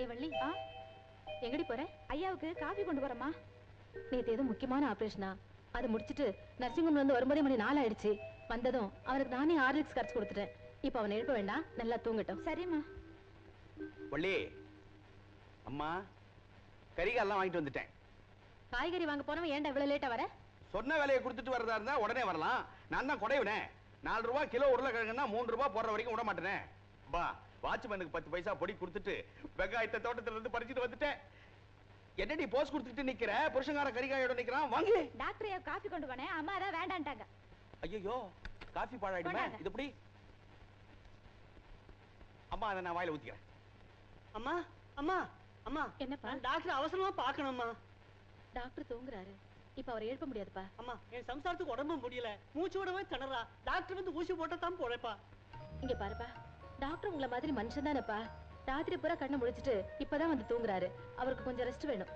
ஏ வள்ளி ஆ? எங்கடி போற? ஐயாவுக்கு காஃபி கொண்டு வரமா நேத்து ஏதோ முக்கியமான ஆபரேஷனா? அது முடிச்சிட்டு நர்சிங் ஹோம்ல இருந்து மணி ஆயிடுச்சு. வந்ததும் அவனுக்கு நானே ஆர்லிக்ஸ் கரைச்சு கொடுத்துட்டேன். இப்போ அவனை எழுப்ப வேண்டாம். நல்லா தூங்கட்டும். சரிம்மா. வள்ளி அம்மா கறிகாலாம் வாங்கிட்டு வந்துட்டேன். காய்கறி வாங்க போனவன் ஏன்டா இவ்வளவு லேட்டா வர? சொன்ன வேலையை கொடுத்துட்டு வரதா இருந்தா உடனே வரலாம். நான் தான் குறைவினேன் நாலு ரூபாய் கிலோ உருளைக்கிழங்குன்னா மூணு ரூபாய் போடுற வரைக்கும் விட மாட்டேனே. பா வாட்ச்மேனுக்கு பத்து பைசா பொடி கொடுத்துட்டு வெங்காயத்தை தோட்டத்துல இருந்து பறிச்சுட்டு வந்துட்டேன். என்னடி போஸ் கொடுத்துட்டு நிக்கிற? புருஷங்கார கறிகாயோட நிக்கிறான். வாங்கி. டாக்டர் ஐயா காஃபி கொண்டு போனேன். அம்மா தான் வேண்டான்ட்டாங்க. ஐயோ காஃபி பாழாயிடுமே. இது எப்படி? அம்மா அதை நான் வாயில ஊத்திக்கிறேன். அம்மா அம்மா அம்மா. என்னப்பா? டாக்டர் அவசரமா பார்க்கணும்மா. டாக்டர் தூங்குறாரு. இப்ப அவரை எழுப்ப முடியாதுப்பா. அம்மா என் சம்சாரத்துக்கு உடம்பு முடியல. மூச்சு விடவே திணறா. டாக்டர் வந்து ஊசி போட்டா தான் போறேப்பா இங்க பாருப்பா. டாக்டர் உங்களை மாதிரி மனுஷன் தானேப்பா. ராத்திரி பூரா கண்ணை முடிச்சிட்டு இப்பதான் வந்து தூங்குறாரு. அவருக்கு கொஞ்சம் ரெஸ்ட் வேணும்.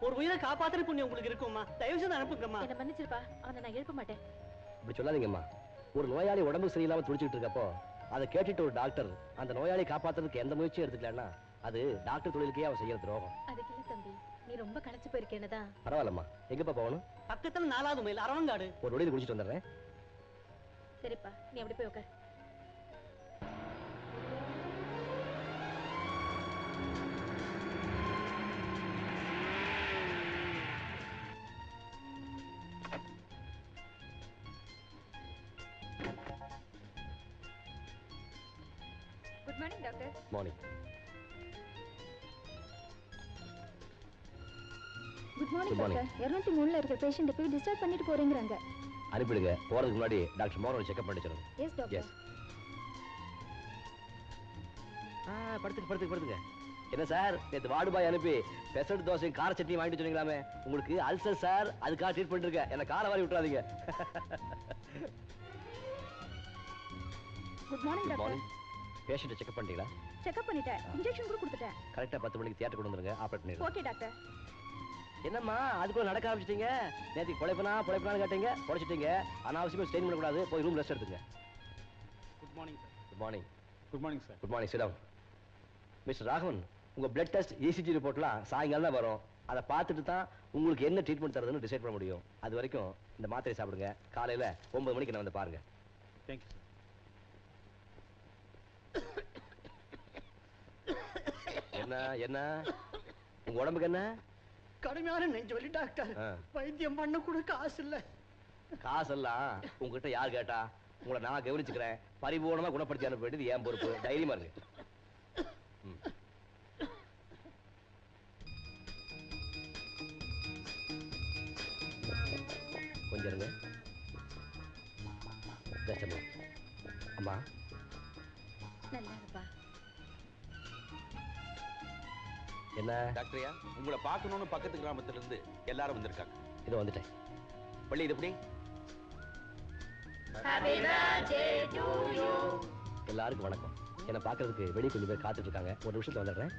ஒரு உயிரை காப்பாத்துற புண்ணியம் உங்களுக்கு இருக்கும்மா. தயவு செய்து அனுப்புங்கம்மா. என்ன மன்னிச்சிருப்பா. அவனை நான் எழுப்ப மாட்டேன். இப்படி சொல்லாதீங்கம்மா. ஒரு நோயாளி உடம்பு சரியில்லாம துடிச்சிட்டு இருக்கப்போ அதை கேட்டுட்டு ஒரு டாக்டர் அந்த நோயாளியை காப்பாத்துறதுக்கு எந்த முயற்சியும் எடுத்துக்கலன்னா அது டாக்டர் தொழிலுக்கே அவன் செய்யற துரோகம். அதுக்கு இல்ல தம்பி. நீ ரொம்ப களைச்சு போயிருக்கேன்னுதான் பரவாயில்லம்மா. எங்கப்பா போகணும்? பக்கத்துல நாலாவது மைல் அரவங்காடு. ஒரு வழியில் குடிச்சிட்டு வந்துடுறேன். சரிப்பா. நீ அப்படி போய் உட்கார் morning doctor morning good Good morning. இருநூத்தி மூணுல இருக்க பேஷண்ட் போய் டிஸ்டர்ப் பண்ணிட்டு போறேங்கிறாங்க. அனுப்பிடுங்க. போறதுக்கு முன்னாடி டாக்டர் மோகன் செக்அப் பண்ணி சொல்லுங்க. எஸ் ஆ படுத்துக்கு படுத்துக்கு படுத்துங்க. என்ன சார்? நேற்று வார்டு அனுப்பி பெசட் தோசை கார சட்னி வாங்கிட்டு சொன்னீங்களாமே உங்களுக்கு அல்சர் சார்? அதுக்காக ட்ரீட்மெண்ட் இருக்கேன் என்ன காரை வாரி விட்டுறாதீங்க. குட் மார்னிங் மார்னிங் பேஷண்ட்டை செக்அப் பண்ணிட்டீங்களா? செக்அப் பண்ணிட்டேன். இன்ஜெக்ஷன் கூட கொடுத்துட்டேன். கரெக்டாக பத்து மணிக்கு தியேட்டர் கொண்டு வந்துருங்க. ஆப்ரேட் பண்ணிடுங்க. ஓகே டாக்டர் என்னம்மா? அதுக்குள்ள நடக்க ஆரம்பிச்சிட்டீங்க? நேற்று பொழைப்பனா பொழைப்பனான்னு கேட்டீங்க. பொழைச்சிட்டீங்க. அனாவசியமா ஸ்டெயின் பண்ணக்கூடாது போய் ரூம் ரெஸ்ட் எடுத்துங்க. Good morning sir good morning good morning sir good morning சிடம் mister Raghavan உங்க பிளட் டெஸ்ட் இசிஜி ரிப்போர்ட்லாம் சாயங்காலம் தான் வரும். அதை பார்த்துட்டு தான் உங்களுக்கு என்ன ட்ரீட்மெண்ட் தரதுன்னு டிசைட் பண்ண முடியும். அது வரைக்கும் இந்த மாத்திரை சாப்பிடுங்க. காலையில ஒன்பது மணிக்கு நான் வந்து பாருங்க. தேங்க்யூ என்ன என்ன? உங்க உடம்புக்கு என்ன கடுமையான நெஞ்சு வலி டாக்டர். வைத்தியம் பண்ண கூட காசு இல்ல காசெல்லாம் உங்ககிட்ட யார் கேட்டா உங்களை நான் கவனிச்சுக்கிறேன். பரிபூர்ணமா குணப்படுத்தி அனுப்ப வேண்டியது என் பொறுப்பு. தைரியமா இருக்கு. கொஞ்சம் இருங்க. அம்மா. நல்லா என்ன? டாக்டரியா உங்களை பார்க்கணும்னு பக்கத்து கிராமத்துல இருந்து எல்லாரும் வந்திருக்காங்க. இதோ வந்துட்டேன். பள்ளி இது எப்படி? எல்லாருக்கும் வணக்கம். என்னை பார்க்கறதுக்கு வெளியே கொஞ்சம் பேர் காத்துட்டு இருக்காங்க ஒரு நிமிஷத்துல வந்துடுறேன்.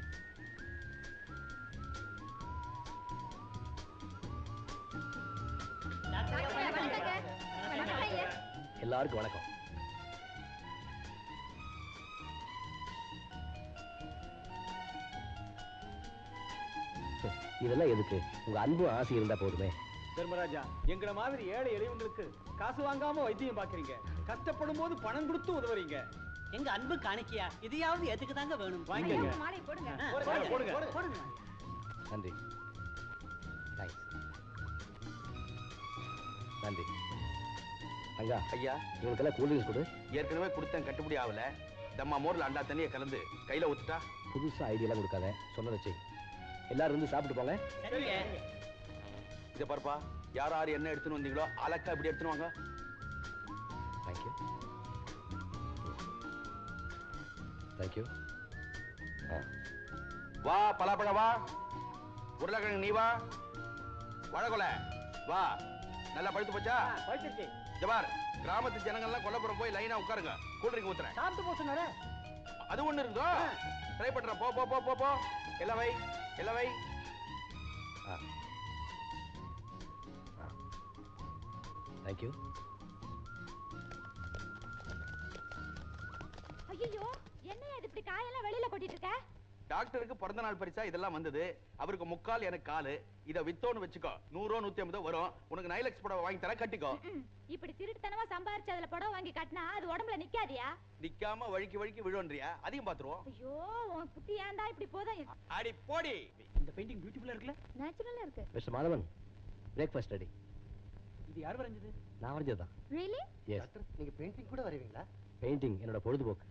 எல்லாருக்கும் வணக்கம். இதெல்லாம் எதுக்கு? உங்க அன்பு ஆசை இருந்தா போதுமே. தர்மராஜா எங்கள மாதிரி ஏழை எளியவங்களுக்கு காசு வாங்காம வைத்தியம் பாக்குறீங்க. கஷ்டப்படும் போது பணம் கொடுத்து உதவுறீங்க. எங்க அன்பு காணிக்கையா? இதையாவது எதுக்கு தாங்க வேணும்? போடுங்க. நன்றி. நன்றி. அங்கா ஐயா. இவங்களுக்கெல்லாம் கூல் ட்ரிங்க்ஸ் கொடு. ஏற்கனவே கொடுத்தேன் கட்டுப்படி ஆகல. தம்மா மோர்ல அண்டா தண்ணியை கலந்து கையில ஊத்துட்டா? புதுசா ஐடியாலாம் கொடுக்காத. சொன்னதை செய். எல்லாரும் இருந்து சாப்பிட்டு போங்க. சரிங்க. இத பாருப்பா யார் யார் என்ன எடுத்துன்னு வந்தீங்களோ அலக்கா இப்படி எடுத்துன்னு வாங்க. தேங்க்யூ தேங்க்யூ வா பலாப்பழம் வா. உருளைக்கிழங்கு நீ வா. வழக்கொலை வா. நல்லா பழுத்து போச்சா? போயிட்டு ஜபார் கிராமத்து ஜனங்கள்லாம் கொல்லப்புறம் போய் லைனா உட்காருங்க. கூல்ட்ரிங்க் ஊத்துறேன். சாப்பிட்டு போ சொன்னாரு. அது ஒண்ணு இருந்தோ ட்ரை பண்றேன். போ போ போ போ போ. எல்லாம் வை எல்லாம் வை. ஆ. தேங்க்யூ ஐயோ என்ன இது இப்படி காயெல்லாம் வெளியில கொட்டிட்டு இருக்க? டாக்டருக்கு பிறந்த நாள் பரிசா இதெல்லாம் வந்தது. அவருக்கு முக்கால் எனக்கு காலு. இத வித்தோன்னு வச்சுக்கோ. நூறோ நூத்தி ஐம்பதோ வரும். உனக்கு நைலக்ஸ் புடவை வாங்கி தர கட்டிக்கோ. இப்படி திருட்டுத்தனமா சம்பாரிச்சு அதுல புடவை வாங்கி கட்டினா அது உடம்புல நிக்காதியா? நிக்காம வழுக்கி வழுக்கி விழுவன்றியா அதையும் பாத்துருவோம். ஐயோ உன் புத்தி ஏன்டா இப்படி போதும் அடி போடி. இந்த பெயிண்டிங் பியூட்டிஃபுல்லா இருக்குல்ல? நேச்சுரலா இருக்கு. மிஸ்டர் மாதவன் பிரேக்ஃபாஸ்ட் ரெடி இது யார் வரைஞ்சது? நான் வரைஞ்சது தான் ரியலி எஸ் நீங்க பெயிண்டிங் கூட வருவீங்களா? பெயிண்டிங் என்னோட பொழுதுபோக்கு.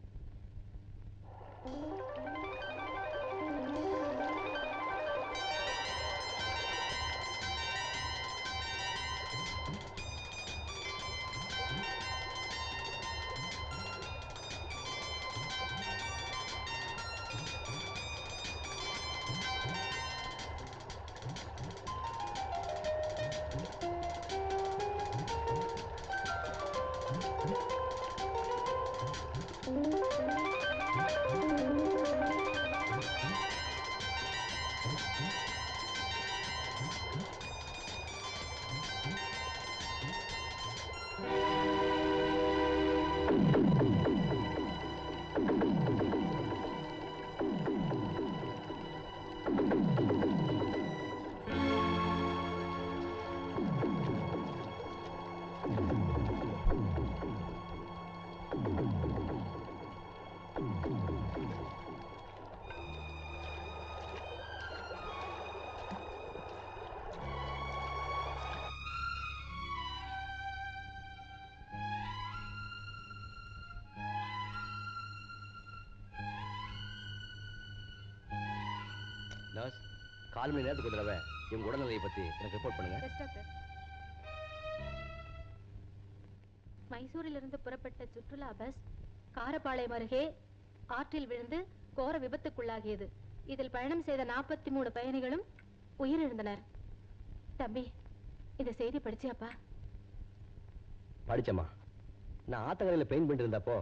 கால் மணி நேரத்துக்கு ஒரு தடவை இவங்க உடல்நிலையை பத்தி எனக்கு ரிப்போர்ட் பண்ணுங்க. மைசூரிலிருந்து புறப்பட்ட சுற்றுலா பஸ் காரப்பாளையம் அருகே ஆற்றில் விழுந்து கோர விபத்துக்குள்ளாகியது. இதில் பயணம் செய்த நாற்பத்தி மூணு பயணிகளும் உயிரிழந்தனர். தம்பி இந்த செய்தி படிச்சியாப்பா? படிச்சம்மா. நான் ஆத்தங்கரையில் பெயிண்ட் பண்ணிட்டு இருந்தப்போ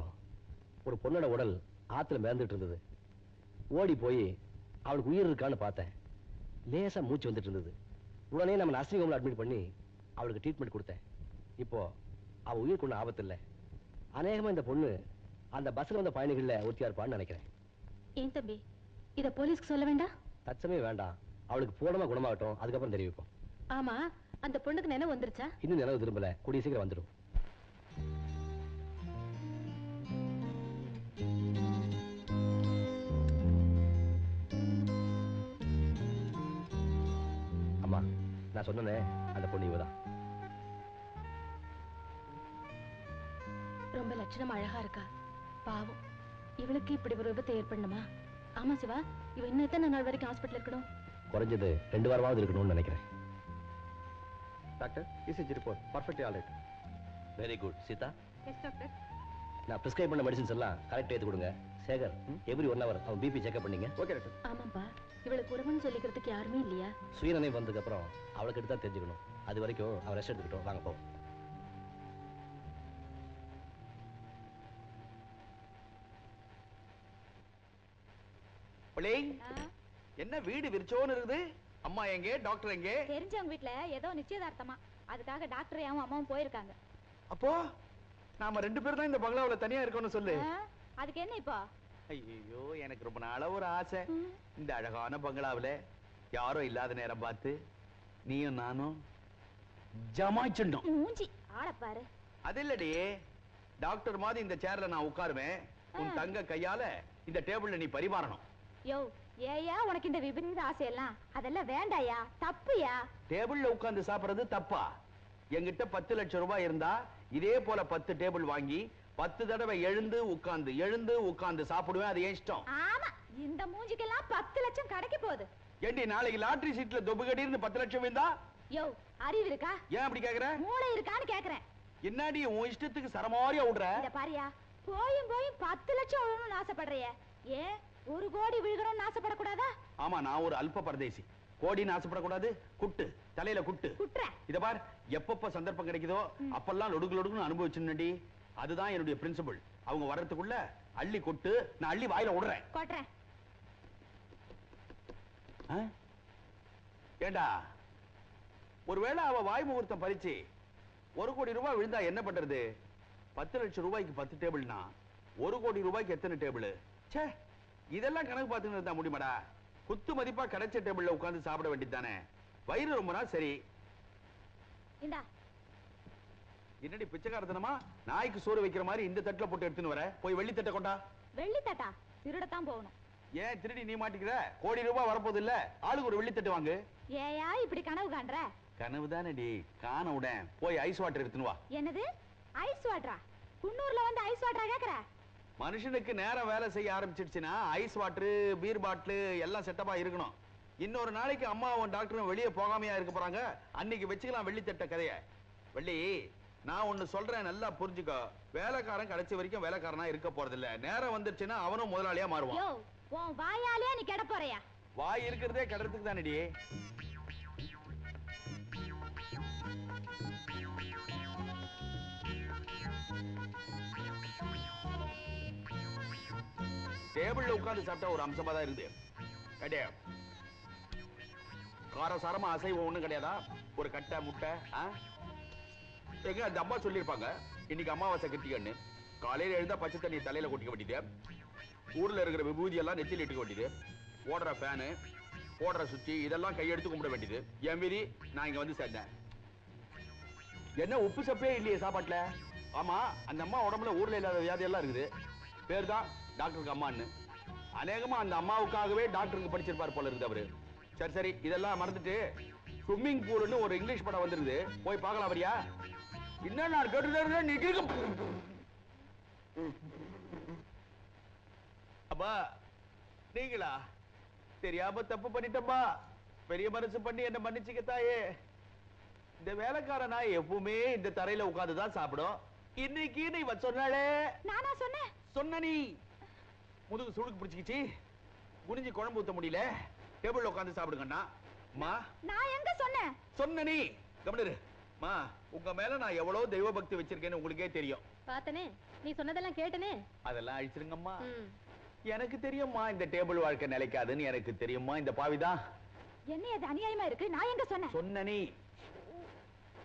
ஒரு பொண்ணோட உடல் ஆத்துல மிதந்துட்டு இருந்தது. ஓடி போய் அவளுக்கு உயிர் இருக்கான்னு பார்த்தேன். லேசா மூச்சு வந்துட்டு இருந்தது. உடனே நம்ம நர்சிங் ஹோம்ல அட்மிட் பண்ணி அவளுக்கு ட்ரீட்மெண்ட் கொடுத்தேன். இப்போ அவ உயிருக்கு ஒன்றும் ஆபத்து இல்லை அநேகமா இந்த பொண்ணு அந்த பஸ்ல வந்த பயணிகள்ல ஒருத்தியா இருப்பான்னு நினைக்கிறேன். ஏன் தம்பி? இத போலீஸ்க்கு சொல்ல வேண்டாம் தற்சமயம் வேண்டாம். அவளுக்கு பூர்ணமா குணமாகட்டும். அதுக்கப்புறம் தெரிவிப்போம். ஆமா அந்த பொண்ணுக்கு நினைவு வந்துருச்சா? இன்னும் நினைவு திரும்பல. கூடிய சீக்கிரம் வந்துடும் நான் சொன்னனே அந்த பொண்ணு இவதான். ரொம்ப லட்சணம் அழகா இருக்கா. பாவம். இவளுக்கு இப்படி ஒரு விபத்து ஏற்படணுமா? ஆமா சிவா இவ இன்னும் எத்தனை நாள் வரைக்கும் ஹாஸ்பிட்டல் இருக்கணும்? குறைஞ்சது ரெண்டு வாரமாவது இருக்கணும்னு நினைக்கிறேன். Doctor ECG report perfectly all right very good Seetha? Yes doctor. நான் ப்ரிஸ்கிரைப் பண்ண மெடிசின்ஸ் எல்லாம் கரெக்டாக எடுத்து கொடுங்க. சேகர் எவ்ரி ஒன் ஹவர் அவன் பிபி செக்அப் பண்ணீங்க? Okay doctor. ஆமாப்பா. இவளுக்கு உறவுன்னு சொல்லிக்கிறதுக்கு யாருமே இல்லையா? சுயநினைவு வந்ததுக்கு அப்புறம் அவளுக்கு எடுத்து தான் தெரிஞ்சுக்கணும். அது வரைக்கும் அவன் ரெஸ்ட் எடுத்துக்கிட்டோம். வாங்க போ. பிள்ளை என்ன வீடு விரிச்சோன்னு இருக்குது? அம்மா எங்கே? டாக்டர் எங்கே? தெரிஞ்சவங்க வீட்ல ஏதோ நிச்சயதார்த்தமா. அதுக்காக டாக்டர் அம்மா அம்மாவும் போயிருக்காங்க. அப்போ நாம ரெண்டு பேரும் தான் இந்த பங்களாவுல தனியா இருக்கோம்னு சொல்லு. அதுக்கு என்ன இப்போ? ஐயோ எனக்கு ரொம்ப நாளா ஒரு ஆசை. இந்த அழகான பங்களாவுல யாரும் இல்லாத நேரம் பார்த்து நீயும் நானும் ஜமாய்ச்சிட்டோம் மூஞ்சி ஆளப்பாரு அது இல்லடி. டாக்டர் மாதிரி இந்த சேர்ல நான் உட்காருவேன். உன் தங்க கையால இந்த டேபிள்ல நீ பரிமாறணும். யோ ஏயா உனக்கு இந்த விபரீத ஆசையெல்லாம்? அதெல்லாம் வேண்டாயா? தப்புயா? டேபிள்ல உட்கார்ந்து சாப்பிடுறது தப்பா? என்கிட்ட பத்து லட்சம் ரூபாய் இருந்தா இதே போல பத்து டேபிள் வாங்கி பத்து தடவை எழுந்து உட்கார்ந்து எழுந்து உட்கார்ந்து சாப்பிடுவேன் அது ஏன் இஷ்டம்? ஆமா இந்த மூஞ்சிக்கெல்லாம் பத்து லட்சம் கிடைக்க போகுது. ஏண்டி நாளைக்கு லாட்டரி சீட்ல தொபுகடின்னு பத்து லட்சம் இருந்தா யோ அறிவு இருக்கா? ஏன் அப்படி கேக்குற? மூளை இருக்கான்னு கேக்குறேன். என்னடி உன் இஷ்டத்துக்கு சரமாரியா விடுற இத பாரியா போயும் போயும் பத்து லட்சம் விழணும்னு ஆசைப்படுறிய. ஏன்? ஒரு கோடி விழுகணும்னு ஆசைப்படக்கூடாதா? ஆமா நான் ஒரு அல்ப பரதேசி. கோடின்னு ஆசைப்படக்கூடாது குட்டு. தலையில குட்டு. குட்டுற. இத பார் எப்பப்ப சந்தர்ப்பம் கிடைக்குதோ அப்பெல்லாம் லொடுக்கு லொடுக்குன்னு அனுபவிச்சுடி அதுதான் என்னுடைய பிரின்சிபல் அவங்க வர்றதுக்குள்ள அள்ளி கொட்டு நான் அள்ளி வாயில விடுறேன். கொட்டுறேன்? ஏண்டா? ஒருவேளை அவ வாய் முகூர்த்தம் பறிச்சு ஒரு கோடி ரூபாய் விழுந்தா என்ன பண்றது? பத்து லட்சம் ரூபாய்க்கு பத்து டேபிள்னா ஒரு கோடி ரூபாய்க்கு எத்தனை டேபிள்? ச்சே இதெல்லாம் கணக்கு பார்த்துன்னு இருந்தா முடியுமாடா? குத்து மதிப்பா கிடைச்ச டேபிள்ல உட்கார்ந்து சாப்பிட வேண்டியதுதானே? வயிறு ரொம்ப நாள் சரி. இந்தா என்னடி பிச்சைக்காரத்தனமா? நாய்க்கு சோறு வைக்கிற மாதிரி இந்த தட்டுல போட்டு எடுத்துன்னு வர? போய் வெள்ளி தட்டை கொண்டா? வெள்ளி தட்டா? திருடத்தான் போகணும். ஏன் திருடி நீ மாட்டிக்கிற? கோடி ரூபாய் வரப்போகுது இல்ல? ஆளுக்கு ஒரு வெள்ளி தட்டு வாங்கு. ஏயா இப்படி கனவு காண்ற? கனவு தானடி. காண உடன். போய் ஐஸ் வாட்டர் எடுத்துன்னு வா. என்னது? ஐஸ் வாட்டரா குன்னூர்ல வந்து ஐஸ் வாட்டரா கேக்குற? மனுஷனுக்கு நேரம் வேலை செய்ய ஆரம்பிச்சிடுச்சுன்னா ஐஸ் வாட்டரு பீர் பாட்டிலு எல்லாம் செட்டப்பா இருக்கணும். இன்னொரு நாளைக்கு அம்மாவும் டாக்டரும் வெளியே போகாமையா இருக்க போறாங்க. அன்னைக்கு வச்சுக்கலாம் வெள்ளி தட்ட கதைய. வெள்ளி நான் ஒண்ணு சொல்றேன் நல்லா புரிஞ்சுக்கோ. வேலைக்காரன் கடைசி வரைக்கும் வேலைக்காரனா இருக்க போறதில்ல. நேரம் வந்துருச்சுன்னா அவனும் முதலாளியா மாறுவான். உன் வாயாலே நீ கெட போறியா? வாய் இருக்கிறதே கிடறதுக்கு தானடி. டேபிள்ல உட்கார்ந்து சாப்பிட்டா ஒரு அம்சமா தான் இருக்குது அடே காரசாரமா அசைவம் ஒண்ணும் கிடையாதா? ஒரு கட்டை முட்டை ஆ? எங்க அந்த அம்மா சொல்லியிருப்பாங்க. இன்னைக்கு அம்மாவாசை கிருத்திகன்னு. காலையில எழுந்தா பச்சை தண்ணி தலையில கொட்டிக்க வேண்டியது. ஊர்ல இருக்கிற விபூதி எல்லாம் நெத்தியில் இட்டுக்க வேண்டியது. ஓடுற ஃபேனு போடுற சுத்தி இதெல்லாம் கையெடுத்து கும்பிட வேண்டியது. என் மீறி நான் இங்க வந்து சேர்ந்தேன். என்ன உப்பு சப்பே இல்லையே சாப்பாட்டுல? ஆமா அந்த அம்மா உடம்புல ஊர்ல இல்லாத வியாதி எல்லாம் இருக்குது. பேர் தான் டாக்டருக்கு அம்மான்னு. அநேகமா அந்த அம்மாவுக்காகவே டாக்டருக்கு படிச்சிருப்பார் போல இருக்குது அவரு. சரி சரி இதெல்லாம் மறந்துட்டு ஸ்விம்மிங் பூல்னு ஒரு இங்கிலீஷ் படம் வந்துருது போய் பார்க்கலாம் வரியா என்ன நான் கேட்டுட்டு நீ அப்பா நீங்களா? தெரியாம தப்பு பண்ணிட்டப்பா பெரிய மனசு பண்ணி என்ன மன்னிச்சுக்க தாயே. இந்த வேலைக்கார நாய் எப்பவுமே இந்த தரையில உட்கார்ந்து தான் சாப்பிடும். இன்னைக்கு நீ சொன்னாலே நானா சொன்னேன்? சொன்ன நீ. முதுகு சுடுக்கு பிடிச்சிக்கிச்சு. குனிஞ்சு குழம்பு ஊத்த முடியல. டேபிள்ல உட்கார்ந்து சாப்பிடுங்கண்ணா. மா. நான் எங்க சொன்னேன்? சொன்ன நீ. கவனிரு மா உங்க மேல நான் எவ்வளவு தெய்வ பக்தி வச்சிருக்கேன்னு உங்களுக்கே தெரியும். பார்த்தனே நீ சொன்னதெல்லாம் கேட்டனே? அதெல்லாம் அழிச்சிருங்கம்மா. எனக்கு தெரியும்மா இந்த டேபிள் வாழ்க்கை நிலைக்காதுன்னு எனக்கு தெரியுமா இந்த பாவிதான். என்ன இது அநியாயமா இருக்கு? நான் எங்க சொன்னேன்? சொன்ன நீ